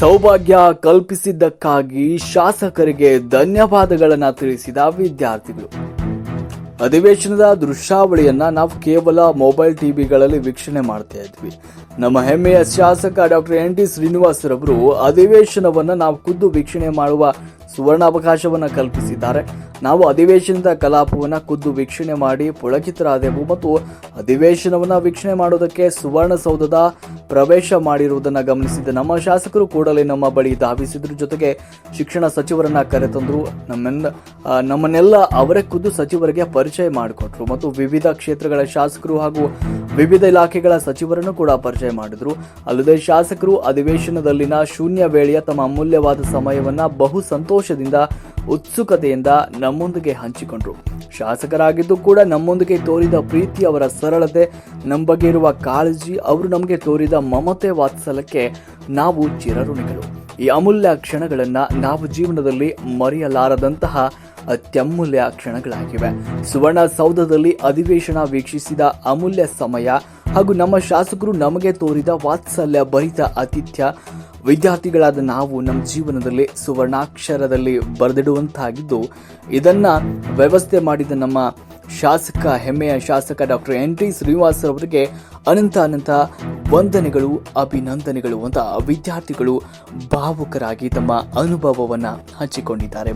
ಸೌಭಾಗ್ಯ ಕಲ್ಪಿಸಿದ್ದಕ್ಕಾಗಿ ಶಾಸಕರಿಗೆ ಧನ್ಯವಾದಗಳನ್ನು ತಿಳಿಸಿದ ವಿದ್ಯಾರ್ಥಿಗಳು. ಅಧಿವೇಶನದ ದೃಶ್ಯಾವಳಿಯನ್ನ ನಾವು ಕೇವಲ ಮೊಬೈಲ್ ಟಿವಿಗಳಲ್ಲಿ ವೀಕ್ಷಣೆ ಮಾಡ್ತಾ ಇದ್ವಿ. ನಮ್ಮ ಹೆಮ್ಮೆಯ ಶಾಸಕ ಡಾಕ್ಟರ್ ಎನ್ ಟಿ ಶ್ರೀನಿವಾಸರವರು ಅಧಿವೇಶನವನ್ನ ನಾವು ಖುದ್ದು ವೀಕ್ಷಣೆ ಮಾಡುವ ಸುವರ್ಣ ಅವಕಾಶವನ್ನ ಕಲ್ಪಿಸಿದ್ದಾರೆ. ನಾವು ಅಧಿವೇಶನದ ಕಲಾಪವನ್ನ ಖುದ್ದು ವೀಕ್ಷಣೆ ಮಾಡಿ ಪುಳಕಿತರಾದೆವು ಮತ್ತು ಅಧಿವೇಶನವನ್ನ ವೀಕ್ಷಣೆ ಮಾಡೋದಕ್ಕೆ ಸುವರ್ಣಸೌಧದ ಪ್ರವೇಶ ಮಾಡಿರುವುದನ್ನು ಗಮನಿಸಿದ ನಮ್ಮ ಶಾಸಕರು ಕೂಡಲೇ ನಮ್ಮ ಬಳಿ ಧಾವಿಸಿದ್ರ. ಜೊತೆಗೆ ಶಿಕ್ಷಣ ಸಚಿವರನ್ನ ಕರೆತಂದ್ರು. ನಮ್ಮೆಲ್ಲ ನಮ್ಮನ್ನೆಲ್ಲ ಅವರೇ ಖುದ್ದು ಸಚಿವರಿಗೆ ಪರಿಚಯ ಮಾಡಿಕೊಟ್ರು ಮತ್ತು ವಿವಿಧ ಕ್ಷೇತ್ರಗಳ ಶಾಸಕರು ಹಾಗೂ ವಿವಿಧ ಇಲಾಖೆಗಳ ಸಚಿವರನ್ನು ಕೂಡ ಪರಿಚಯ ಮಾಡಿದ್ರು. ಅಲ್ಲದೆ ಶಾಸಕರು ಅಧಿವೇಶನದಲ್ಲಿನ ಶೂನ್ಯ ವೇಳೆಯ ತಮ್ಮ ಅಮೂಲ್ಯವಾದ ಸಮಯವನ್ನ ಬಹು ಸಂತೋಷದಿಂದ ಉತ್ಸುಕತೆಯಿಂದ ನಮ್ಮೊಂದಿಗೆ ಹಂಚಿಕೊಂಡ್ರು. ಶಾಸಕರಾಗಿದ್ದು ಕೂಡ ನಮ್ಮೊಂದಿಗೆ ತೋರಿದ ಪ್ರೀತಿ ಅವರ ಸರಳತೆ ನಮ್ಮ ಬಗ್ಗೆ ಇರುವ ಕಾಳಜಿ, ಅವರು ನಮಗೆ ತೋರಿದ ಮಮತೆ ವಾತ್ಸಲ್ಯಕ್ಕೆ ನಾವು ಚಿರಋಣಿಗಳು. ಈ ಅಮೂಲ್ಯ ಕ್ಷಣಗಳನ್ನ ನಾವು ಜೀವನದಲ್ಲಿ ಮರೆಯಲಾರದಂತಹ ಅತ್ಯಮೂಲ್ಯ ಕ್ಷಣಗಳಾಗಿವೆ. ಸುವರ್ಣ ಸೌಧದಲ್ಲಿ ಅಧಿವೇಶನ ವೀಕ್ಷಿಸಿದ ಅಮೂಲ್ಯ ಸಮಯ ಹಾಗೂ ನಮ್ಮ ಶಾಸಕರು ನಮಗೆ ತೋರಿದ ವಾತ್ಸಲ್ಯ ಭರಿತ ಆತಿಥ್ಯ ವಿದ್ಯಾರ್ಥಿಗಳಾದ ನಾವು ನಮ್ಮ ಜೀವನದಲ್ಲಿ ಸುವರ್ಣಾಕ್ಷರದಲ್ಲಿ ಬರೆದಿಡುವಂತಾಗಿದ್ದು, ಇದನ್ನ ವ್ಯವಸ್ಥೆ ಮಾಡಿದ ನಮ್ಮ ಶಾಸಕ, ಹೆಮ್ಮೆಯ ಶಾಸಕ ಡಾಕ್ಟರ್ ಎನ್. ಟಿ. ಶ್ರೀನಿವಾಸ್ ಅವರಿಗೆ ಅನಂತ ಅನಂತ ವಂದನೆಗಳು, ಅಭಿನಂದನೆಗಳು ಅಂತ ವಿದ್ಯಾರ್ಥಿಗಳು ಭಾವುಕರಾಗಿ ತಮ್ಮ ಅನುಭವವನ್ನು ಹಂಚಿಕೊಂಡಿದ್ದಾರೆ.